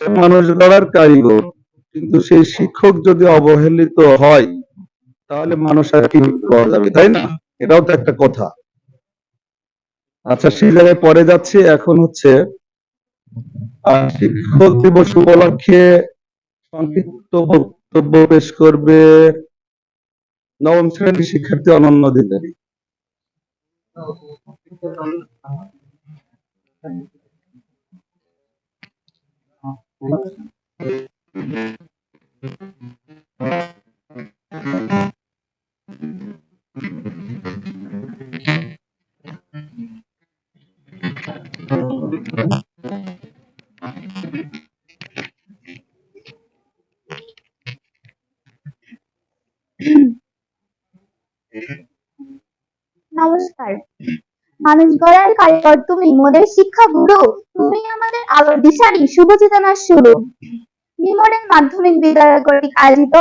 মানুষ গড়ার কারিগর, কিন্তু সেই শিক্ষক যদি অবহেলিত হয়, তাহলে মানুষ আর কি করা যাবে, তাই না? এটাও তো একটা কথা। আচ্ছা সেই জায়গায় পরে যাচ্ছি, এখন হচ্ছে শিক্ষক দিবস উপলক্ষে সংক্ষিপ্ত বক্তব্য পেশ করবে নবম শ্রেণির শিক্ষার্থী অনন্য অধিকারী Mm-hmm. মানুষ গড়ার কারিগর তুমি। মোদের শিক্ষা গুরু, তুমি আমাদের আলোর দিশারি। শুভ চেতনার শুরু। নিমরের মাধ্যমিক বিদ্যালয় কর্তৃক আয়োজিত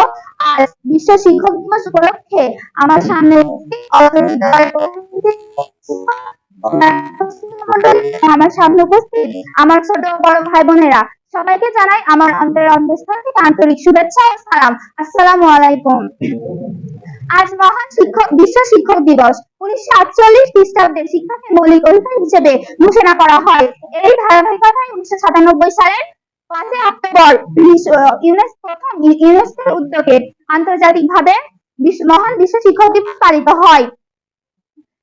আজ বিশ্ব শিক্ষক দিবস উপলক্ষে আমার সামনে আমার সামনে উপস্থিত আমার ছোট বড় ভাই বোনেরা। সবাইকে জানাই আমার অন্তরের অন্তঃস্থল থেকে আন্তরিক শুভেচ্ছা ও সালাম। আসসালামু আলাইকুম। আজ মহান শিক্ষক, বিশ্ব শিক্ষক দিবস। উনিশশো আটচল্লিশ খ্রিস্টাব্দে শিক্ষাকে মৌলিক অধিকার হিসেবে ঘোষণা করা হয়। এই ধারাবাহিকতায় উনিশশো সাতানব্বই সালের পাঁচই অক্টোবর ইউনেস্কো প্রথম ইউনেস্কোর উদ্যোগে আন্তর্জাতিকভাবে মহান বিশ্ব শিক্ষক দিবস পালিত হয়।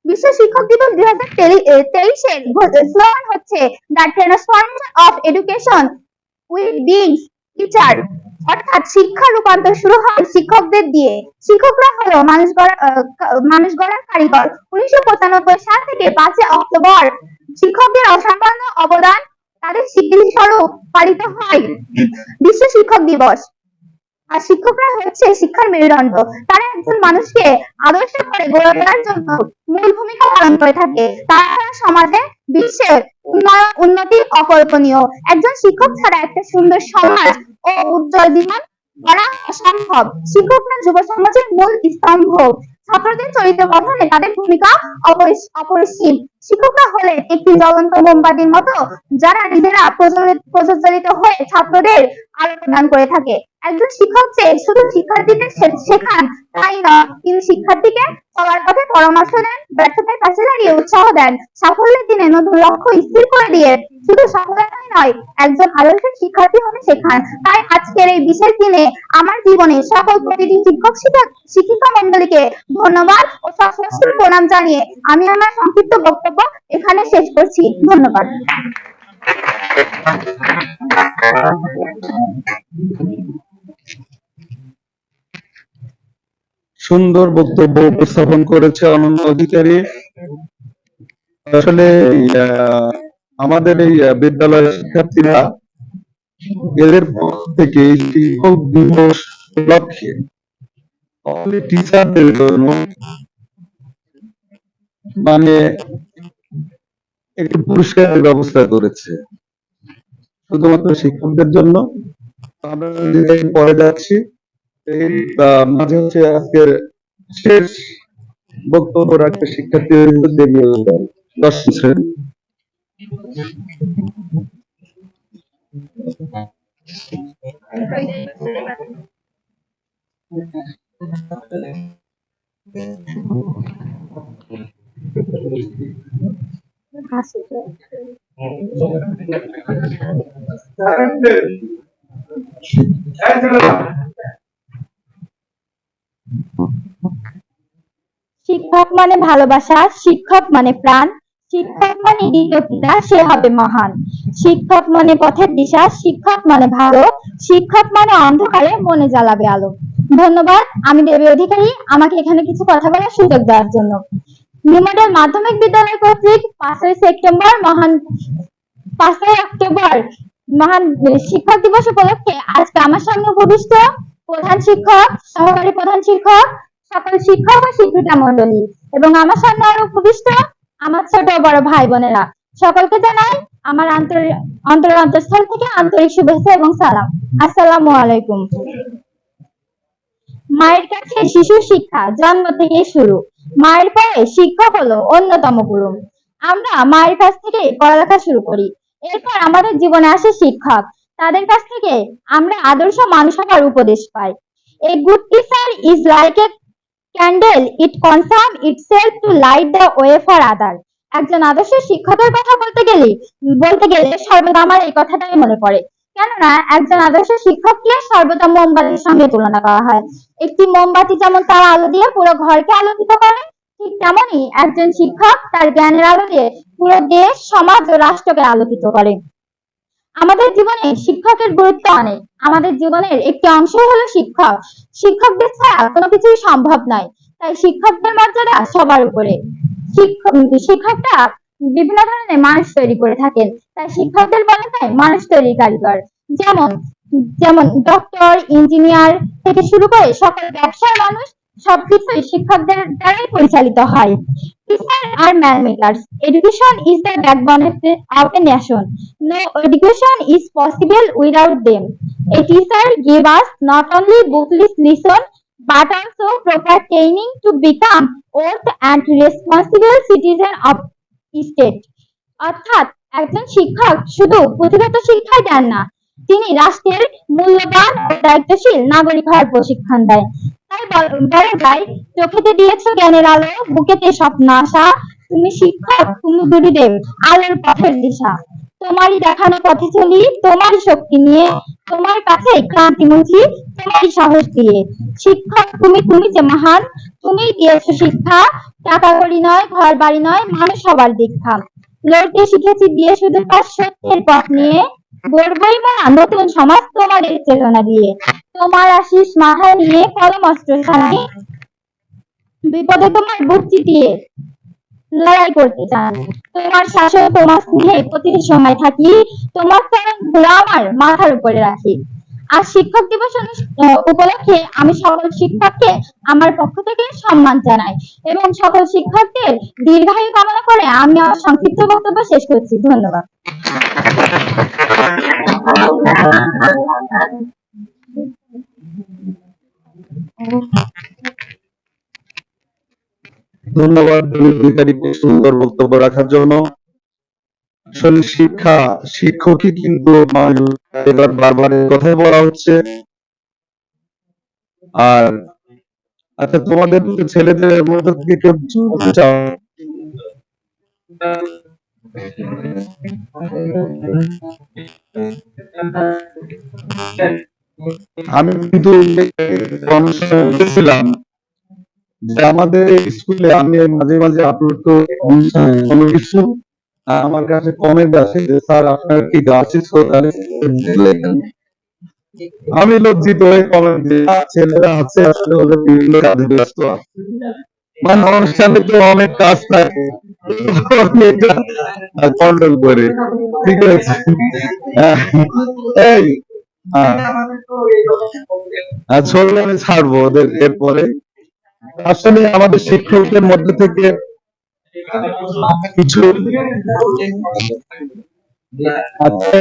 বিশ্ব শিক্ষক দিবস দুই হাজার তেইশের স্লোগান হচ্ছে the transformation of education with beings teacher অর্থাৎ শিক্ষা রূপান্তর শুরু হয় শিক্ষকদের দিয়ে। শিক্ষকরা হলো মানুষ গড়া মানুষ গড়ার কারিগর। উনিশশো পঁচানব্বই সাল থেকে অক্টোবর শিক্ষকদের অসামান্য অবদান তাদের স্বীকৃতি স্বরূপ পালিত হয়। বিশ্ব শিক্ষক দিবস। আর শিক্ষকরা হচ্ছে শিক্ষার মেরুদণ্ড। তারা একজন মানুষকে আদর্শ করে গড়ে তোলার জন্য মূল ভূমিকা পালন করে থাকে। তারা সমাজে বিশ্বের উন্নয়ন উন্নতি অকল্পনীয়। একজন শিক্ষক ছাড়া একটা সুন্দর সমাজ ও উজ্জ্বল বিমান গড়া অসম্ভব। শিক্ষকরা যুব সমাজের মূল স্তম্ভ। ছাত্রদের চরিত্র গঠনে তাদের ভূমিকা অপরিসীম। শিক্ষকরা হলেন একটি জ্বলন্ত মোমবাতির মতো, যারা নিজেরা প্রজ্বলিত- হয়ে ছাত্রদের আলো প্রদান করে থাকে। একজন শিক্ষক যে শুধু শিক্ষার্থীদের শেখান তাই না তিনি শিক্ষার্থীকে চলার পথে পরামর্শ দেন, ব্যর্থতার পাশে দাঁড়িয়ে উৎসাহ দেন, সাফল্যের দিনে নতুন লক্ষ্য স্থির করে দিয়ে শুধু সফলতাই নয়, একজন আদর্শ শিক্ষার্থী হতে শেখান। তাই আজকের এই বিশেষ দিনে আমার জীবনে সকল প্রতিটি শিক্ষক শিক্ষক, শিক্ষিকা মন্ডলীকে ধন্যবাদ ও সশস্ত্র প্রণাম জানিয়ে আমি আমার সংক্ষিপ্ত বক্তব্য এখানে শেষ করছি। ধন্যবাদ। সুন্দর বক্তব্য উপস্থাপন করেছে অনন্য অধিকারী। আসলে আমাদের এই বিদ্যালয়ের শিক্ষার্থীরা এদের পক্ষ থেকে শিক্ষক দিবস উপলক্ষে টিচারদের জন্য মানে একটি পুরস্কারের ব্যবস্থা করেছে। শুধুমাত্র শিক্ষকদের জন্য, আমরা পরে যাচ্ছি এই মাঝে হচ্ছে আজকের শেষ বক্তব্য রাখবে শিক্ষার্থীদের দেবী দশম শ্রেণি। শিক্ষক মানে ভালোবাসা, শিক্ষক মানে প্রাণ, শিক্ষক মানে পিতা, সে হবে মহান। শিক্ষক মানে পথের দিশা, শিক্ষক মানে ভালো, শিক্ষক মানে অন্ধকারে মনে জ্বালাবে আলো। ধন্যবাদ, আমি দেবী অধিকারী, আমাকে এখানে কিছু কথা বলার সুযোগ দেওয়ার জন্য। নিউ মাধ্যমিক বিদ্যালয় কর্তৃক পাঁচই সেপ্টেম্বর মহান, পাঁচই অক্টোবর মহান শিক্ষক দিবস উপলক্ষে আজকে আমার সামনে উপবিষ্ট প্রধান শিক্ষক, সহকারী প্রধান শিক্ষক, সকল শিক্ষক ও শিক্ষিকা মন্ডলী এবং আমার সামনে আরও উপবিষ্ট আমার ছোট বড় ভাই বোনেরা। সকলকে জানাই আমার আন্তরিক, অন্তরের অন্তঃস্থল থেকে আন্তরিক শুভেচ্ছা এবং সালাম। আসসালামু আলাইকুম। মায়ের কাছে শিশু শিক্ষা জন্ম থেকে শুরু। মায়ের পরে শিক্ষক হলো অন্যতম গুরু। আমরা মায়ের কাছ থেকে পড়ালেখা শুরু করি। এরপর আমাদের জীবনে আসে শিক্ষক। তাদের কাছ থেকে আমরা আদর্শ মানুষ হবার উপদেশ পাই। A good teacher is like a candle it consumes itself to light the way for other একজন আদর্শ শিক্ষকের কথা বলতে গেলে বলতে গেলে সর্বদা আমার এই কথাটাই মনে পড়ে। কেননা একজন আদর্শ শিক্ষককে সর্বদা মোমবাতির সঙ্গে তুলনা করা হয়। একটি মোমবাতি যেমন তার আলো দিয়ে পুরো ঘরকে আলোকিত করে, ঠিক তেমনই একজন শিক্ষক তার জ্ঞানের আলো দিয়ে পুরো দেশ, সমাজ ও রাষ্ট্রকে আলোকিত করে। আমাদের জীবনে শিক্ষকের গুরুত্ব অনেক। আমাদের জীবনের একটি অংশ হলো শিক্ষক। শিক্ষকদের ছাড়া কোনো কিছুই সম্ভব নয়। তাই শিক্ষকদের মর্যাদা সবার উপরে। শিক্ষক শিক্ষকরা বিভিন্ন ধরনের মানুষ তৈরি করে থাকেন। তাই শিক্ষকদের বলা হয় মানুষ তৈরি কারিগর। যেমন যেমন ডক্টর ইঞ্জিনিয়ার থেকে শুরু করে সকল ব্যবসার মানুষ সবকিছুই শিক্ষকদের দ্বারাই পরিচালিত হয়। Teacher are man makers education is the backbone of a nation No education is possible without them. A teacher gave us not only bookless lesson but also proper training to become oath and responsible citizen of state. অর্থাৎ একজন শিক্ষক শুধু পুঁথিগত শিক্ষাই দেন না, তিনি রাষ্ট্রের মূল্যবান দায়িত্বশীল নাগরিক হওয়ার প্রশিক্ষণ দেয় তাই বল- বলা যায় চোখেতে দিয়েছ জ্ঞানের আলো, বুকেতে স্বপ্ন আসা তুমি শিক্ষক, তুমি গুরুদেব, আলোর পথের দিশা তোমারই দেখানো পথে চলি, তোমারই শক্তি নিয়ে, তোমার কাছে ক্রান্তি মুছি, তোমারই সাহস দিয়ে। শিক্ষক তুমি তুমি যে মহান, তুমি দিয়েছ শিক্ষা টাকা করি নয় ঘর বাড়ি নয়, মানুষ সবার দীক্ষা। লড়তে শিখেছি দিয়ে শুধু তার সত্যের পথ নিয়ে। গড়বই মা, নতুন সমাজ তোমাদের চেতনা দিয়ে। তোমার আশিস মাথায় নিয়ে কলম অস্ত্র বিপদে তোমার বুক চিতিয়ে লড়াই করতে চান। তোমার শাসন তোমার স্নেহে প্রতিটি সময় থাকি তোমার ধুলো আমার মাথার উপরে রাখি। আর শিক্ষক দিবস উপলক্ষে আমি সকল শিক্ষককে আমার পক্ষ থেকে সম্মান জানাই এবং সকল শিক্ষকদের দীর্ঘায়ু কামনা করে আমি আমার সংক্ষিপ্ত বক্তব্য শেষ করছি। ধন্যবাদ। ধন্যবাদ দলিল অধিকারীকে সুন্দর বক্তব্য রাখার জন্য। আসলে শিক্ষা, শিক্ষকই কিন্তু এবার বারবার কথাই বলা হচ্ছে। আর আচ্ছা তোমাদের ছেলেদের মধ্যে কেউ চাও। আমি কিন্তু বলেছিলাম যে আমাদের স্কুলে আমি মাঝে মাঝে আপলোড কিছু। আমার কাছে কমেন্ট আসে যে, স্যার, আপনার কি তাহলে আমি লজ্জিত হয়ে কমেন্ট দিই ছেলেরা আছে, আসলে ওদের বিভিন্ন কাজে ব্যস্ত আছে। মানে অনুষ্ঠানে তো অনেক কাজ থাকে। কন্ট্রোল করে। ঠিক আছে? এই আর আমি ছাড়বো ওদের এরপরে। আসলে আমাদের শিক্ষকদের মধ্যে থেকে কিছু আচ্ছা,